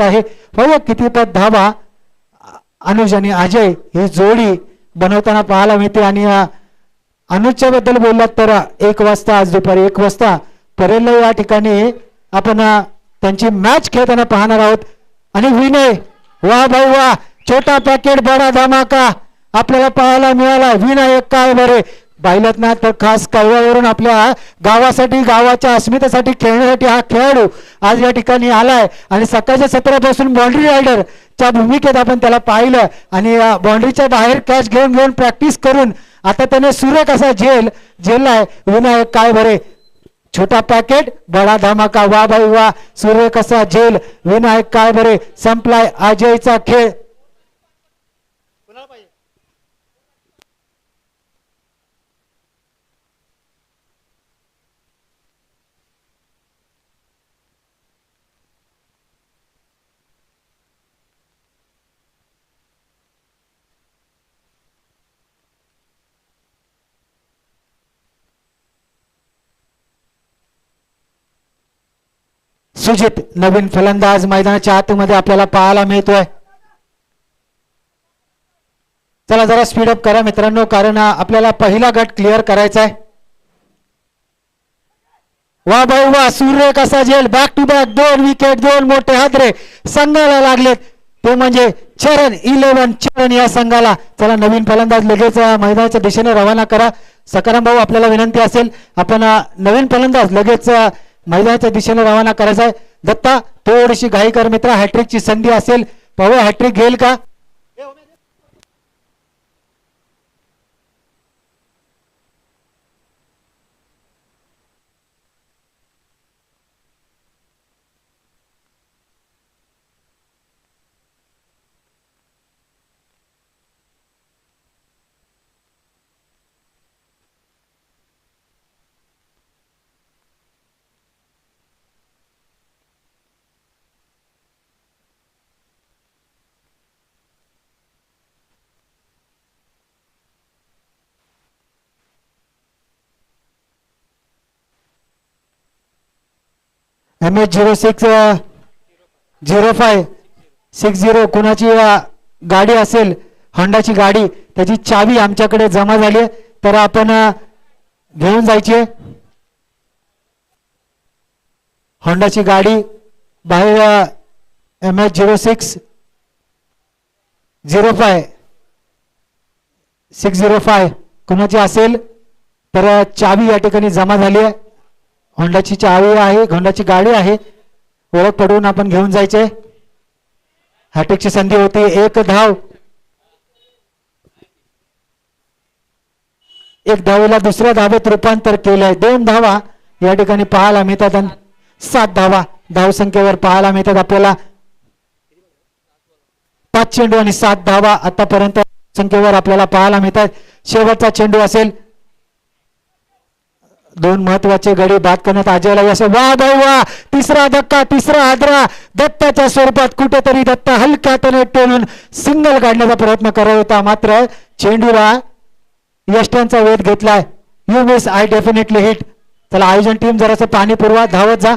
आहे बघा किती पद धावा. अनुज आणि अजय ही जोडी बनवताना पाहायला मिळते आणि अनुजच्या बद्दल बोललात तर एक वाजता आज दुपारी एक वाजता परेल या ठिकाणी आपण त्यांची मॅच खेळताना पाहणार आहोत. आणि विनय वा भाऊ वा छोटा पॅकेट बडा धमाका आपल्याला पाहायला मिळाला. विनायक काय बरे. पाहिलं ना तर खास कळव्यावरून आपल्या गावासाठी गावाच्या अस्मितेसाठी खेळण्यासाठी हा खेळाडू आज या ठिकाणी आलाय. आणि सकाळच्या सत्रापासून बाउंड्री रायडर च्या भूमिकेत आपण त्याला पाहिलं. आणि बाउंड्रीच्या बाहेर कॅच घेऊन घेऊन प्रॅक्टिस करून आता त्याने सुरेख असा झेल झेललाय. विनायक काय बरे? छोटा पॅकेट बडा धमाका. वा बाई वा. सूर्य कसा झेल. विनायक काय बरे? संपलाय अजयचा खेळ. सुजित नवीन फलंदाज मैदानाच्या आतमध्ये आपल्याला पाहायला मिळतोय. चला जरा स्पीडअप करा मित्रांनो कारण आपल्याला पहिला गट क्लिअर करायचा आहे वा भाऊ वा सूर्य कसा झेल बॅक टू बॅक दोन विकेट दोन मोठे हादरे. संघाला लागलेत. ते म्हणजे चरण इलेव्हन चरण या संघाला. चला नवीन फलंदाज लगेच मैदानाच्या दिशेने रवाना करा. सकाराम भाऊ आपल्याला विनंती असेल आपण नवीन फलंदाज लगेच मैदानाच्या दिशेने रवाना करायचा आहे दत्ता थोडीशी घाई कर मित्र हॅट्रिकची संधी असेल. पाहूया हॅट्रिक घेईल का? M H zero six zero five six zero कोणाची गाडी असेल होंडाची गाडी त्याची चावी आमच्याकडे जमा झाली आहे तर आपण uh, घेऊन जायचे. होंडाची गाडी बाहेर M H zero six zero five six zero five कोणाची असेल तर uh, चावी या ठिकाणी जमा झाली आहे. होंडाची चावी आहे होंडाची गाडी आहे. ओळख पडवून आपण घेऊन जायचे. हॅटेकची संधी होती एक धाव. एक धावेला दुसऱ्या धावेत रूपांतर केलंय. दोन धावा या ठिकाणी पाहायला मिळतात आणि सात धावा. धावसंख्येवर पाहायला मिळतात आपल्याला. पाच चेंडू आणि सात धावा आतापर्यंत संख्येवर आपल्याला पाहायला मिळतात. शेवटचा चेंडू असेल दोन महत्त्वाचे गडी बाद करण्यात अजयला यश वा भाऊ वा तिसरा धक्का तिसरा आदरा. दत्ताच्या स्वरूपात कुठेतरी दत्ता हलक्या हाताने टोलून सिंगल काढण्याचा प्रयत्न करत होता. मात्र चेंडूला यष्ट्यांचा वेध घेतलाय. You miss I definitely hit. चला आयोजन टीम जरासं पाणी पुरवा. धावत जा.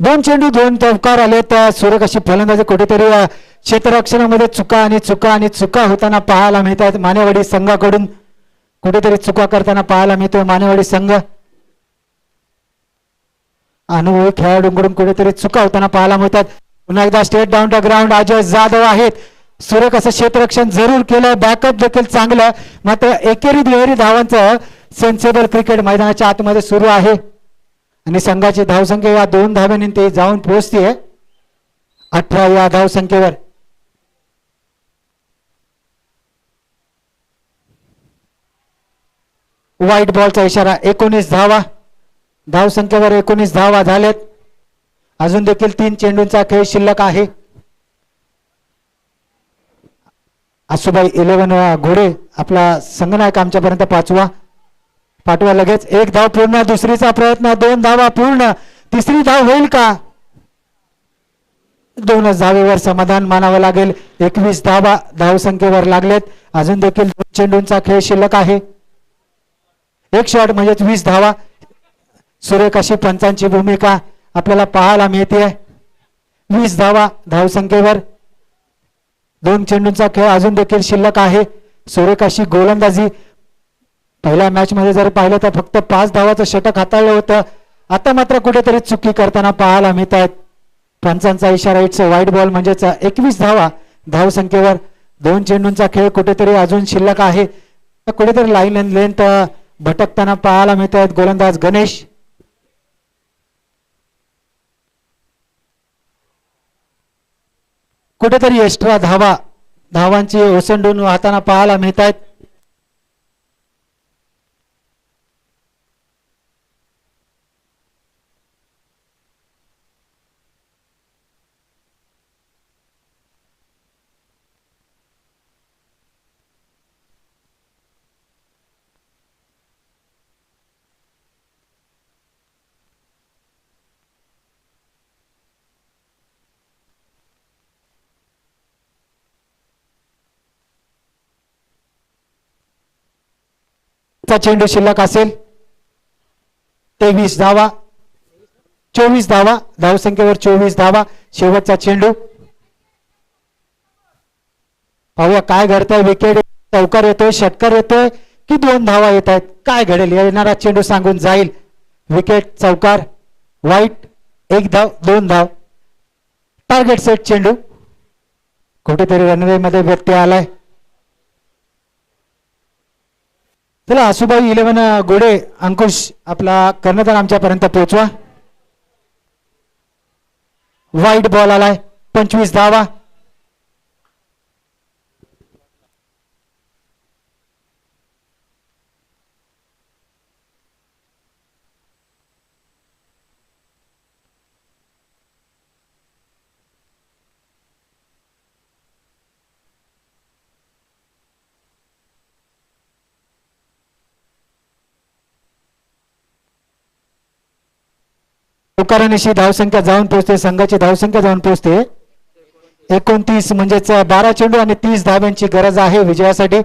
दोन चेंडू दोन चौकार आले त्या सुरेख अशी फलंदाजी कुठेतरी क्षेत्ररक्षणामध्ये चुका आणि चुका आणि चुका होताना पाहायला मिळत आहेत मानेवाडी संघाकडून कुठेतरी चुका करताना पाहायला मिळतोय मानेवाडी संघ. अनुभवी खेळाडूंकडून कुठेतरी चुका होताना पाहायला मिळतात. पुन्हा एकदा straight down ground Ajay Jadhav आहेत. सुरेख असं क्षेत्ररक्षण जरूर केलं बॅकअप देखील चांगलं. मात्र एकेरी दुहेरी धावांचं सेन्सेबल क्रिकेट मैदानाच्या आतमध्ये सुरू आहे. आणि संघाची धावसंख्या या दोन धाव्याने ते जाऊन पोहोचते अठरा या धावसंख्येवर व्हाईट बॉलचा इशारा एकोणीस धावा. धावसंख्येवर एकोणीस धावा झालेत. अजून देखील तीन चेंडूंचा खेळ शिल्लक आहे. आसुबाई इलेव्हन घोडे आपला संघनायक आमच्यापर्यंत पाचवा. पाठवा लगेच. एक धाव पूर्ण दुसरीचा प्रयत्न दोन धावा पूर्ण. तिसरी धाव होईल का? दोनच धावेवर समाधान मानावं लागेल. एकवीस धावा धावसंख्येवर लागलेत. अजून देखील दोन चेंडूंचा खेळ शिल्लक आहे. एक शॉट म्हणजेच वीस धावा. सुरेख अशी पंचांची भूमिका आपल्याला पाहायला मिळते वीस धावा धावसंख्येवर दोन चेंडूंचा खेळ अजून देखील शिल्लक आहे. सुरेख अशी गोलंदाजी पहिल्या मॅच मध्ये जर पाहिलं तर फक्त पाच धावाचं षटक हाताळलं होतं. आता मात्र कुठेतरी चुकी करताना पाहायला मिळत आहेत पंचांचा इशारा इट्स व्हाईट बॉल म्हणजेच एकवीस धावा धावसंख्येवर दोन चेंडूंचा खेळ कुठेतरी अजून शिल्लक आहे. कुठेतरी लाईन अँड लेंथ भटकताना पाहायला मिळत आहेत गोलंदाज गणेश. कुठेतरी एक्स्ट्रा धावा धावांची ओसंडून वाहताना पाहायला मिळत आहेत चेंडू शिल्लक असेल तेवीस धावा चोवीस धावा धावसंख्येवर चोवीस धावा शेवटचा चेंडू. पाहूया काय घडतंय विकेट चौकार येतोय षटकार येतोय की दोन धावा येत आहेत काय घडेल येणारा चेंडू सांगून जाईल. विकेट चौकार वाईट एक धाव दोन धाव. टार्गेट सेट चेंडू. कुठेतरी रनवे मध्ये व्यक्ती आलाय. चला आसुबाई इलेव्हन गोडे अंकुश आपला कर्णधार आमच्यापर्यंत पोहोचवा. वाईट बॉल आलाय पंचवीस धावा. चौकारानिशी धावसंख्या जाऊन पोहोचते संघाची धावसंख्या जाऊन पोहोचते एकोणतीस म्हणजेच बारा चेंडू आणि तीस धाव्यांची गरज आहे विजयासाठी.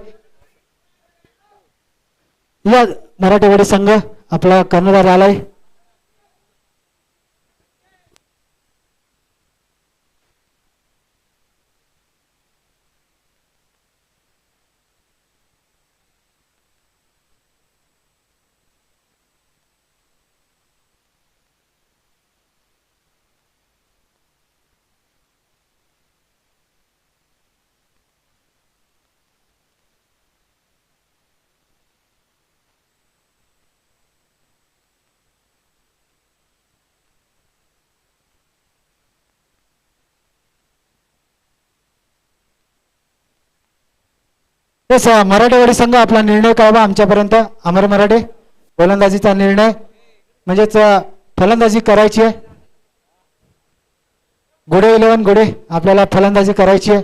या मराठवाडी संघ आपला कर्णधार आलाय. तस मराठेवाडी संघ आपला निर्णय कळवा आमच्यापर्यंत. अमर मराठे गोलंदाजीचा निर्णय. म्हणजेच फलंदाजी करायची आहे. घोडे इलेव्हन घोडे आपल्याला फलंदाजी करायची आहे.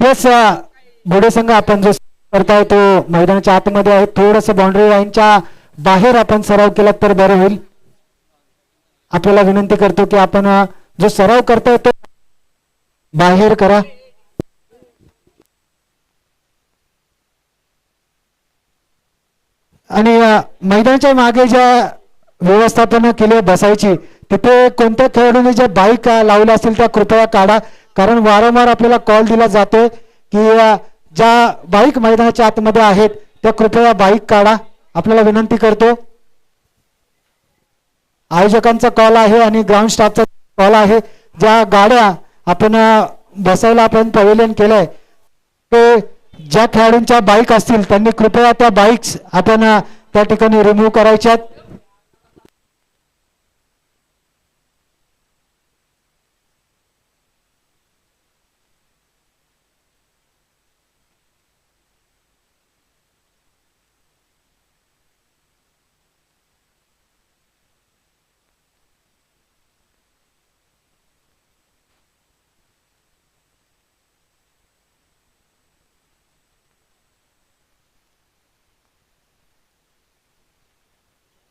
तेच घोडे संघ आपण जो करताय तो मैदानाच्या आतमध्ये आहे. थोडस बाउंड्री लाईनच्या बाहेर आपण सराव केला तर बरं होईल. आपल्याला विनंती करतो की आपण जो सराव करताय तो बाहेर करा. आणि मैदानाच्या मागे ज्या व्यवस्थापन केली बसायची तिथे कोणत्या खेळाडूने ज्या बाईक लावल्या असतील त्या कृपया काढा. कारण वारंवार आपल्याला कॉल दिला जातोय की ज्या बाईक मैदानाच्या आतमध्ये आहेत त्या कृपया बाईक काढा. आपल्याला विनंती करतो. आयोजकांचा कॉल आहे आणि ग्राउंड स्टाफचा कॉल आहे. ज्या गाड्या आपण बसायला आपण पवेलियन केलंय ते ज्या खेळाडूंच्या बाईक असतील त्यांनी कृपया त्या बाईक्स आपण त्या ठिकाणी रिमूव्ह करायच्यात.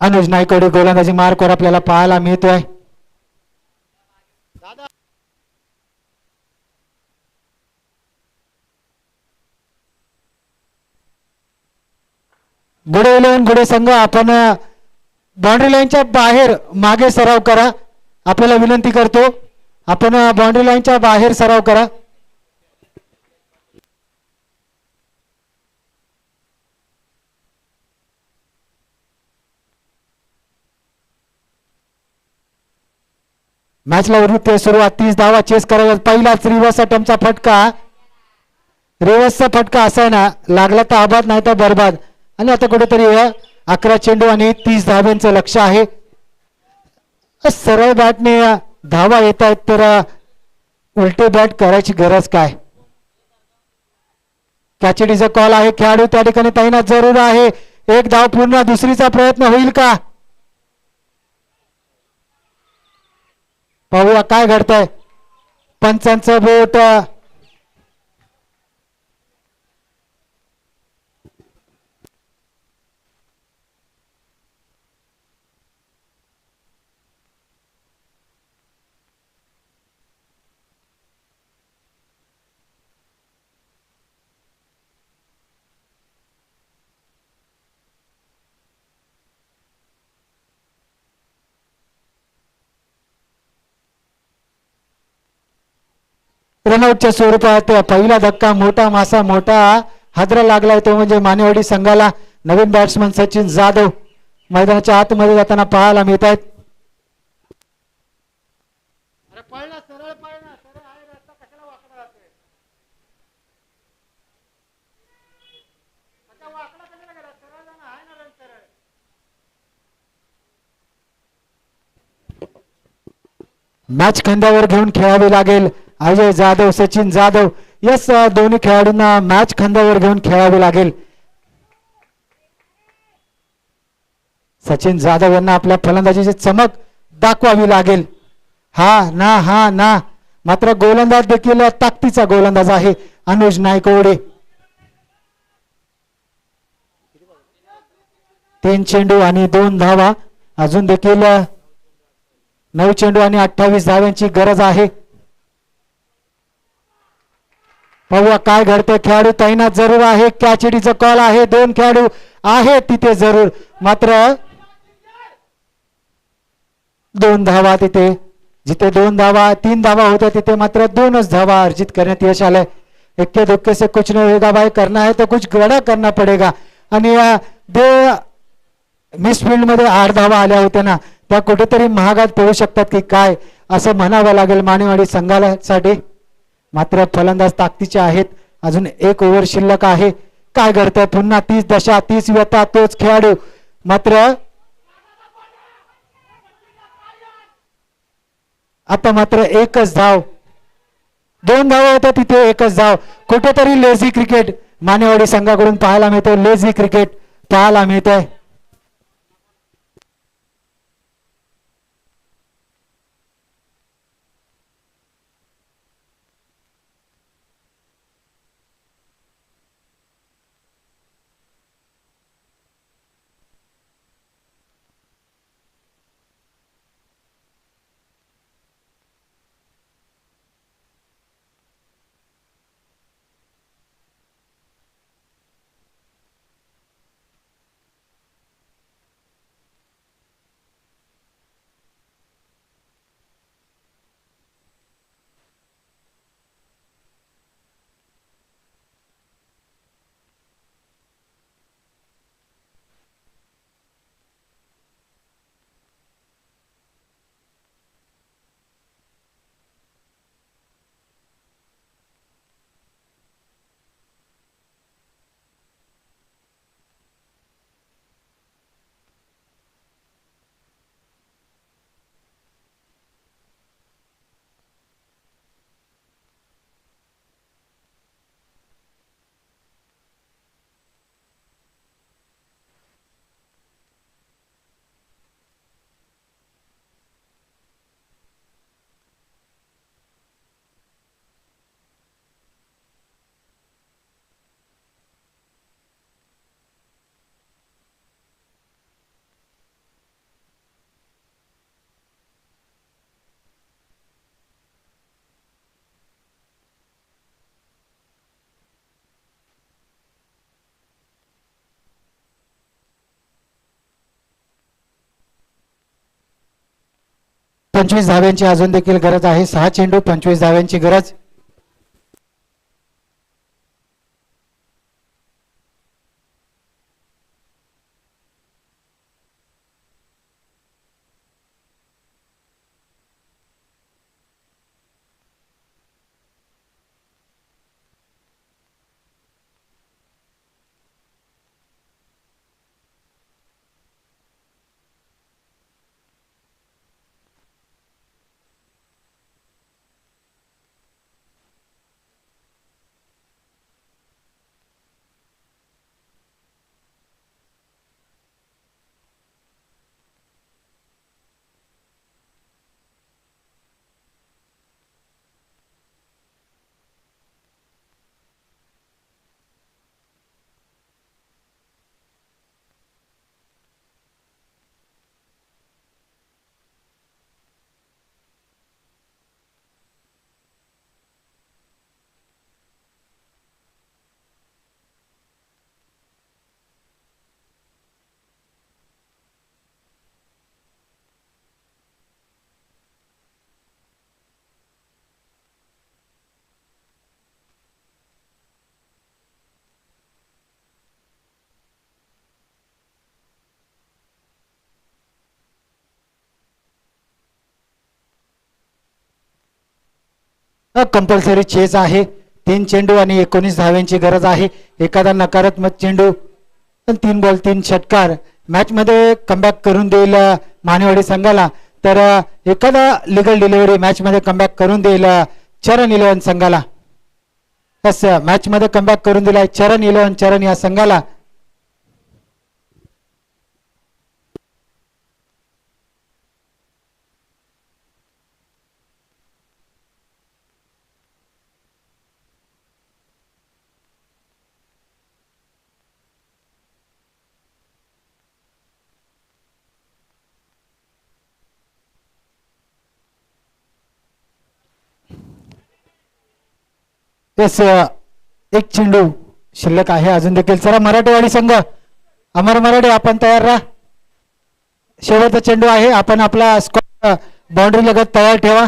अनुज नाईकडे गोलंदाजी मार्कवर आपल्याला पाहायला मिळतोय. गुडे इलेव्हन गुडे संघ. आपण बाउंड्री लाईनच्या बाहेर मागे सराव करा. आपल्याला विनंती करतो. आपण बाउंड्री लाईनच्या बाहेर सराव करा. मॅचला उरते सुरुवात तीस धावा चेस करायला पहिलाच रिवर्स अटेम्पचा फटका. रिवर्सचा फटका असा आहे ना लागला तर आबाद नाही तर बरबाद. आणि आता कुठेतरी हो, अकरा चेंडू आणि तीस धाव्यांचं लक्ष आहे. सरळ बॅटने धावा येत आहेत तर उलटे बॅट करायची गरज काय? कॅचडीचा कॉल आहे खेळाडू त्या ठिकाणी तैनात जरूर आहे. एक धाव पूर्ण दुसरीचा प्रयत्न होईल का? पाहूया काय घडतंय. पंचांचं बोट रनआउटच्या स्वरूपात पहिला धक्का मोठा मासा मोठा हादरा लागलाय. तो म्हणजे मानेवाडी संघाला नवीन बॅट्समन सचिन जाधव. मैदानाच्या आतमध्ये जाताना पाहायला मिळत आहेत मॅच खांद्यावर घेऊन खेळावी लागेल. अजय जाधव सचिन जाधव यस दोन्ही खेळाडूंना मॅच खांद्यावर घेऊन खेळावे लागेल. सचिन जाधव यांना आपल्या फलंदाजीची चमक दाखवावी लागेल. हा ना हा ना. मात्र गोलंदाज देखील ताकदीचा गोलंदाज आहे अनुज नायकवडे. तीन चेंडू आणि दोन धावा. अजून देखील नऊ चेंडू आणि अठ्ठावीस धाव्यांची गरज आहे. पाहूया काय घडतं खेळाडू तैनात जरूर आहे. कॅचडीचा कॉल आहे. दोन खेळाडू आहे तिथे जरूर. मात्र दोन धावा तिथे. जिथे दोन धावा तीन धावा होत्या तिथे मात्र दोनच धावा अर्जित करण्यात यश आलंय. इक्के दुक्के से कुछ नहीं होगा भाई. करना है तो कुछ गड़ा करना पडेगा. आणि दे मिसफिल्डमध्ये आठ धावा आल्या होत्या ना. त्या कुठेतरी महागात पडू शकतात की काय असं म्हणावं लागेल मानेवाडी संघाला साठी. मात्र फलंदाज ताकदीचे आहेत. अजून एक ओव्हर शिल्लक आहे. काय घडतंय? पुन्हा तीस दशा तीस व्यथा तोच खेळाडू. मात्र आता मात्र एकच धाव. दोन धाव होत्या तिथे एकच धाव. कुठेतरी लेझी क्रिकेट मानेवाडी संघाकडून पाहायला मिळतोय. लेझी क्रिकेट पाहायला मिळतंय. पंचवीस धाव्यांची अजून देखील गरज आहे. सहा चेंडू पंचवीस धाव्यांची गरज. कंपल्सरी चेस आहे. तीन चेंडू आणि एकोणीस धाव्यांची गरज आहे. एखादा नकारात्मक चेंडू पण तीन बॉल तीन षटकार. मॅच मध्ये कमबॅक करून देईल मानेवाडी संघाला. तर एखादा लिगल डिलिव्हरी मॅच मध्ये कमबॅक करून देईल चरण इलेव्हन संघाला. तस मॅच मध्ये कमबॅक करून दिलाय चरण इलेव्हन चरण या संघाला. तेच एक चेंडू शिल्लक आहे. अजून देखील चला मराठवाडी संघ. अमर मराठे आपण तयार राहा. शेवटचा चेंडू आहे. आपण आपला स्कॉट बाउंड्री लगत तयार ठेवा.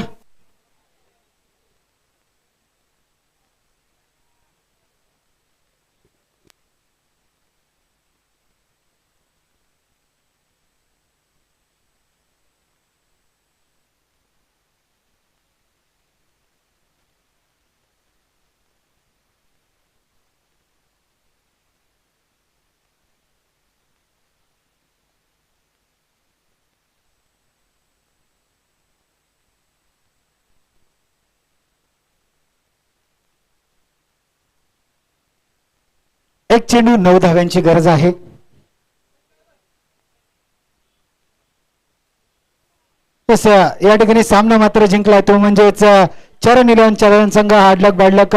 एक चेंडू नऊ धाव्यांची गरज आहे. या ठिकाणी सामना मात्र जिंकलाय तो म्हणजेच चरण इलेव्हन चरण संघ हाडलक बाडलक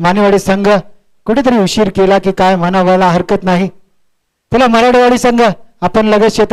मानेवाडी संघ. कुठेतरी उशीर केला की काय म्हणावायला हरकत नाही. तुला मराठवाडी संघ आपण लगेच क्षेत्र